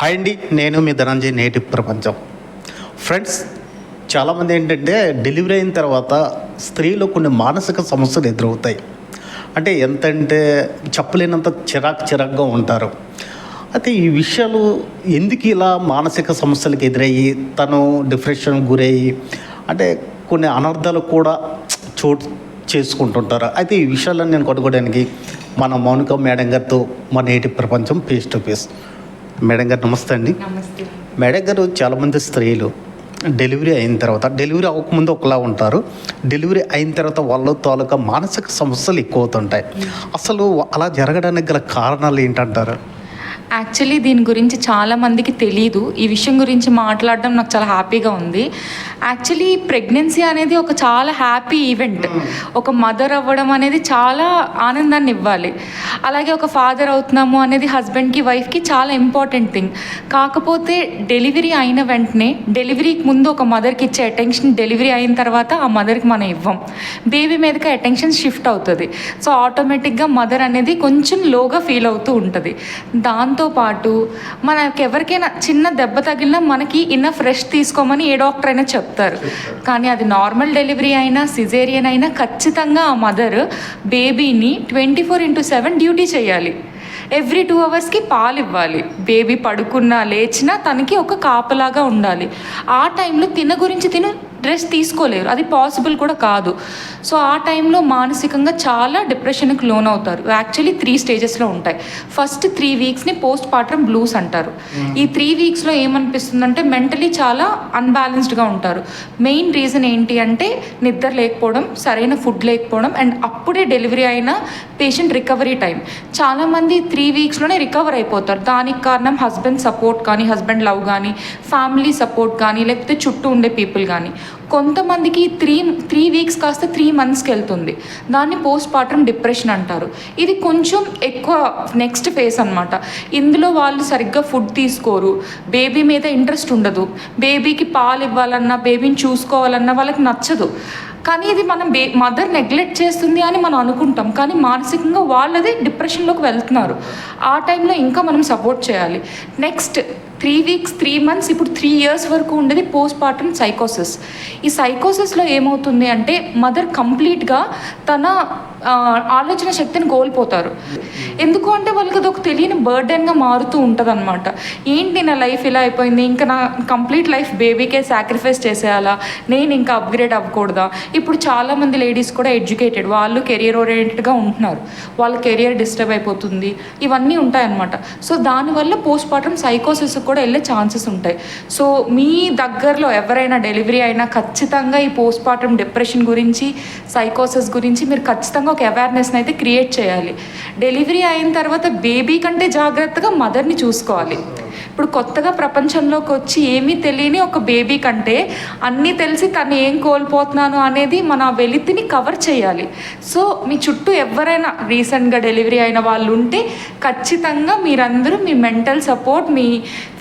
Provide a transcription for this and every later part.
Hi అండి నేను మీ ధనంజయ్ నేటి ప్రపంచం. ఫ్రెండ్స్ చాలామంది ఏంటంటే డెలివరీ అయిన తర్వాత స్త్రీలు కొన్ని మానసిక సమస్యలు ఎదురవుతాయి. అంటే ఎంతంటే చెప్పలేనంత చిరాకు చిరాకుగా ఉంటారు. అయితే ఈ విషయాలు ఎందుకు ఇలా మానసిక సమస్యలకు ఎదురయ్యి తను డిప్రెషన్ గురయ్యి అంటే కొన్ని అనర్థాలు కూడా చోటు చేసుకుంటుంటారు. అయితే ఈ విషయాలను నేను కొట్టుకోవడానికి మన మౌనిక మేడం గారితో మన నేటి ప్రపంచం ఫేస్ టు ఫేస్ మేడం గారు నమస్తే అండి. మేడం గారు చాలామంది స్త్రీలు డెలివరీ అయిన తర్వాత డెలివరీ అవ్వకముందు ఒకలా ఉంటారు. డెలివరీ అయిన తర్వాత వాళ్ళ తాలూకా మానసిక సమస్యలు ఎక్కువ అవుతుంటాయి అసలు అలా జరగడానికి గల కారణాలు ఏంటంటారు? యాక్చువల్లీ దీని గురించి చాలా మందికి తెలీదు. ఈ విషయం గురించి మాట్లాడడం నాకు చాలా హ్యాపీగా ఉంది. యాక్చువల్లీ ప్రెగ్నెన్సీ అనేది ఒక చాలా హ్యాపీ ఈవెంట్ ఒక మదర్ అవ్వడం అనేది చాలా ఆనందాన్ని ఇవ్వాలి. అలాగే ఒక ఫాదర్ అవుతున్నాము అనేది హస్బెండ్కి వైఫ్కి చాలా ఇంపార్టెంట్ థింగ్ కాకపోతే డెలివరీ అయిన వెంటనే డెలివరీకి ముందు ఒక మదర్కి ఇచ్చే అటెన్షన్ డెలివరీ అయిన తర్వాత ఆ మదర్కి మనం ఇవ్వం. బేబీ మీదకి అటెన్షన్ షిఫ్ట్ అవుతుంది. సో ఆటోమేటిక్గా మదర్ అనేది కొంచెం లోగా ఫీల్ అవుతూ ఉంటుంది. దాంతోపాటు మనకి ఎవరికైనా చిన్న దెబ్బ తగిలినా మనకి ఇన్నఫ్ రెస్ట్ తీసుకోమని ఏ డాక్టర్ అయినా చెప్తారు. కానీ అది నార్మల్ డెలివరీ అయినా సిజేరియన్ అయినా ఖచ్చితంగా ఆ మదర్ బేబీని twenty four into seven duty చేయాలి. ఎవ్రీ టూ అవర్స్కి పాలు ఇవ్వాలి. బేబీ పడుకున్నా లేచినా తనకి ఒక కాపలాగా ఉండాలి. ఆ టైంలో తిన గురించి తిను. రెస్ట్ తీసుకోలేరు. అది పాసిబుల్ కూడా కాదు. సో ఆ టైంలో మానసికంగా చాలా డిప్రెషన్కి లోన్ అవుతారు యాక్చువల్లీ త్రీ స్టేజెస్లో ఉంటాయి. ఫస్ట్ త్రీ వీక్స్ని పోస్ట్ పార్టమ్ బ్లూస్ అంటారు. ఈ త్రీ వీక్స్లో ఏమనిపిస్తుందంటే మెంటలీ చాలా అన్బ్యాలెన్స్డ్గా ఉంటారు. మెయిన్ రీజన్ ఏంటి అంటే నిద్ర లేకపోవడం సరైన ఫుడ్ లేకపోవడం అండ్ అప్పుడే డెలివరీ అయిన పేషెంట్ రికవరీ టైం. చాలామంది త్రీ వీక్స్లోనే రికవర్ అయిపోతారు. దానికి కారణం హస్బెండ్ సపోర్ట్ కానీ హస్బెండ్ లవ్ కానీ ఫ్యామిలీ సపోర్ట్ కానీ లేకపోతే చుట్టూ ఉండే పీపుల్ కానీ. కొంతమందికి త్రీ త్రీ వీక్స్ కాస్త త్రీ మంత్స్కి వెళ్తుంది. దాన్ని పోస్ట్ పార్టమ్ డిప్రెషన్ అంటారు. ఇది కొంచెం ఎక్కువ నెక్స్ట్ ఫేస్ అనమాట ఇందులో వాళ్ళు సరిగ్గా ఫుడ్ తీసుకోరు. బేబీ మీద ఇంట్రెస్ట్ ఉండదు. బేబీకి పాలు ఇవ్వాలన్నా బేబీని చూసుకోవాలన్నా వాళ్ళకి నచ్చదు. కానీ ఇది మనం బే మదర్ నెగ్లెక్ట్ చేస్తుంది అని మనం అనుకుంటాం. కానీ మానసికంగా వాళ్ళది డిప్రెషన్లోకి వెళ్తున్నారు. ఆ టైంలో ఇంకా మనం సపోర్ట్ చేయాలి. Next three weeks three months ఇప్పుడు త్రీ ఇయర్స్ వరకు ఉండేది పోస్ట్ పార్టమ్ సైకోసిస్ ఈ సైకోసిస్లో ఏమవుతుంది అంటే మదర్ కంప్లీట్గా తన ఆలోచన శక్తిని కోల్పోతారు. ఎందుకు అంటే వాళ్ళకి అది ఒక తెలియని బర్డెన్గా మారుతూ ఉంటుంది అనమాట ఏంటి నా లైఫ్ ఇలా అయిపోయింది? ఇంకా నా కంప్లీట్ లైఫ్ బేబీకే సాక్రిఫైస్ చేసేయాలా? నేను ఇంకా అప్గ్రేడ్ అవ్వకూడదా? ఇప్పుడు చాలామంది లేడీస్ కూడా ఎడ్యుకేటెడ్ వాళ్ళు కెరియర్ ఓరియంటెడ్గా ఉంటున్నారు. వాళ్ళ కెరియర్ డిస్టర్బ్ అయిపోతుంది. ఇవన్నీ ఉంటాయన్నమాట. సో దానివల్ల పోస్ట్ పార్టం సైకోసిస్ కూడా వెళ్ళే ఛాన్సెస్ ఉంటాయి. సో మీ దగ్గరలో ఎవరైనా డెలివరీ అయినా ఖచ్చితంగా ఈ పోస్ట్ పార్టం డిప్రెషన్ గురించి సైకోసిస్ గురించి మీరు ఖచ్చితంగా ఒక అవేర్నెస్ని అయితే క్రియేట్ చేయాలి. డెలివరీ అయిన తర్వాత బేబీ కంటే జాగ్రత్తగా మదర్ని చూసుకోవాలి. ఇప్పుడు కొత్తగా ప్రపంచంలోకి వచ్చి ఏమీ తెలియని ఒక బేబీ కంటే అన్నీ తెలిసి తను ఏం కోల్పోతున్నాను అనేది మన వెలితిని కవర్ చేయాలి. సో మీ చుట్టూ ఎవరైనా రీసెంట్గా డెలివరీ అయిన వాళ్ళు ఉంటే ఖచ్చితంగా మీరందరూ మీ మెంటల్ సపోర్ట్ మీ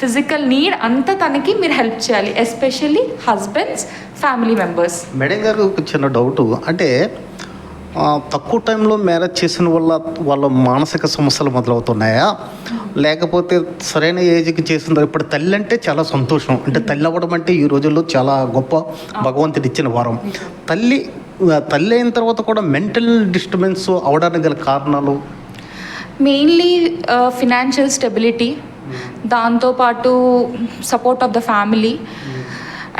ఫిజికల్ నీడ్ అంతా తనకి మీరు హెల్ప్ చేయాలి. Especially husbands family members madam గారు చిన్న డౌట్ అంటే తక్కువ టైంలో మ్యారేజ్ చేసిన వల్ల వాళ్ళ మానసిక సమస్యలు మొదలవుతున్నాయా? లేకపోతే సరైన ఏజ్కి చేసిన ఇప్పుడు తల్లి అంటే చాలా సంతోషం. అంటే తల్లి అవ్వడం అంటే ఈ రోజుల్లో చాలా గొప్ప భగవంతుడు ఇచ్చిన వరం. తల్లి తల్లి అయిన తర్వాత కూడా మెంటల్ డిస్టర్బెన్స్ అవడానికి గల కారణాలు? మెయిన్లీ ఫినాన్షియల్ స్టెబిలిటీ దాంతోపాటు support of the family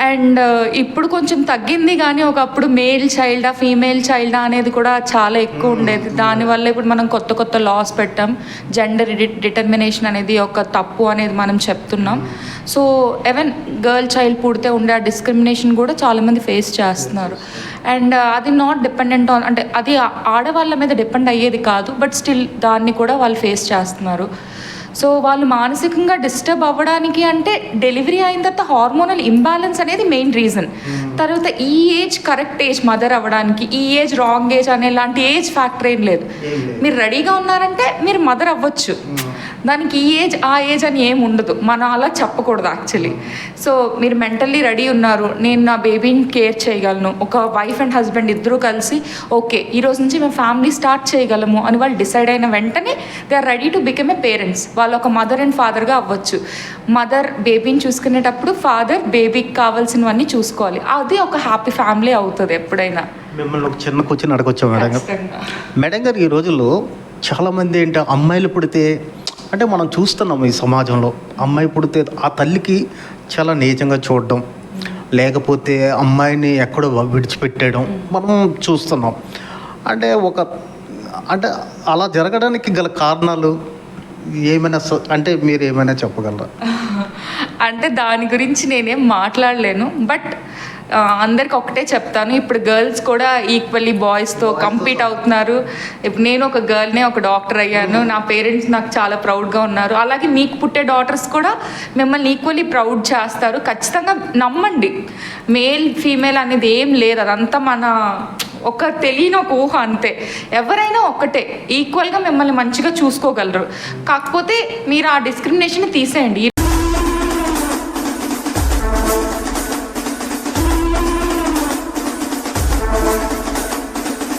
and uh, ఇప్పుడు కొంచెం తగ్గింది కానీ ఒకప్పుడు మేల్ చైల్డా ఫీమేల్ చైల్డా అనేది కూడా చాలా ఎక్కువ ఉండేది. దానివల్ల ఇప్పుడు మనం కొత్త కొత్త లాస్ పెట్టాం. జెండర్ డిటర్మినేషన్ అనేది ఒక తప్పు అనేది మనం చెప్తున్నాం. సో ఎవెన్ గర్ల్ చైల్డ్ పుడితే ఉండే ఆ డిస్క్రిమినేషన్ కూడా చాలామంది ఫేస్ చేస్తున్నారు. అండ్ uh, అది నాట్ డిపెండెంట్ ఆన్ అంటే అది ఆడవాళ్ళ మీద డిపెండ్ అయ్యేది కాదు బట్ స్టిల్ దాన్ని కూడా వాళ్ళు ఫేస్ చేస్తున్నారు. సో వాళ్ళు మానసికంగా డిస్టర్బ్ అవ్వడానికి అంటే డెలివరీ అయిన తర్వాత హార్మోనల్ ఇంబ్యాలెన్స్ అనేది మెయిన్ రీజన్. తర్వాత ఈ ఏజ్ కరెక్ట్ ఏజ్ మదర్ అవ్వడానికి ఈ ఏజ్ రాంగ్ ఏజ్ అనే లాంటి ఏజ్ ఫ్యాక్టర్ ఏం లేదు. మీరు రెడీగా ఉన్నారంటే మీరు మదర్ అవ్వచ్చు. దానికి ఈ ఏజ్ ఆ ఏజ్ అని ఏం ఉండదు. మనం అలా చెప్పకూడదు యాక్చువల్లీ సో మీరు మెంటల్లీ రెడీ ఉన్నారు. నేను నా బేబీని కేర్ చేయగలను. ఒక వైఫ్ అండ్ హస్బెండ్ ఇద్దరూ కలిసి ఓకే ఈ రోజు నుంచి మేము ఫ్యామిలీ స్టార్ట్ చేయగలము అని వాళ్ళు డిసైడ్ అయిన వెంటనే they are ready to become a parents వాళ్ళు ఒక మదర్ అండ్ ఫాదర్గా అవ్వచ్చు. మదర్ బేబీని చూసుకునేటప్పుడు ఫాదర్ బేబీకి కావాల్సినవన్నీ చూసుకోవాలి. అది ఒక హ్యాపీ ఫ్యామిలీ అవుతుంది ఎప్పుడైనా. మిమ్మల్ని ఒక చిన్న క్వశ్చన్ అడగొచ్చా మేడం గారు. మేడం గారు ఈ రోజుల్లో చాలామంది ఏంటి అమ్మాయిలు పుడితే అంటే మనం చూస్తున్నాం ఈ సమాజంలో. అమ్మాయి పుడితే ఆ తల్లికి చాలా నీచంగా చూడడం లేకపోతే అమ్మాయిని ఎక్కడో విడిచిపెట్టేయడం మనం చూస్తున్నాం. అంటే ఒక అంటే అలా జరగడానికి గల కారణాలు ఏమైనా అంటే మీరు ఏమైనా చెప్పగలరా? అంటే దాని గురించి నేనేం మాట్లాడలేను బట్ అందరికి ఒకటే చెప్తాను. ఇప్పుడు గర్ల్స్ కూడా ఈక్వల్లీ బాయ్స్తో కంపీట్ అవుతున్నారు. ఇప్పుడు నేను ఒక గర్ల్నే ఒక డాక్టర్ అయ్యాను. నా పేరెంట్స్ నాకు చాలా ప్రౌడ్గా ఉన్నారు. అలాగే మీకు పుట్టే డాటర్స్ కూడా మిమ్మల్ని ఈక్వల్లీ ప్రౌడ్ చేస్తారు. ఖచ్చితంగా నమ్మండి. మేల్ ఫీమేల్ అనేది ఏం లేదు. అదంతా మన ఒక తెలియని ఒక ఊహ అంతే. ఎవరైనా ఒక్కటే ఈక్వల్గా మిమ్మల్ని మంచిగా చూసుకోగలరు. కాకపోతే మీరు ఆ డిస్క్రిమినేషన్ తీసేయండి.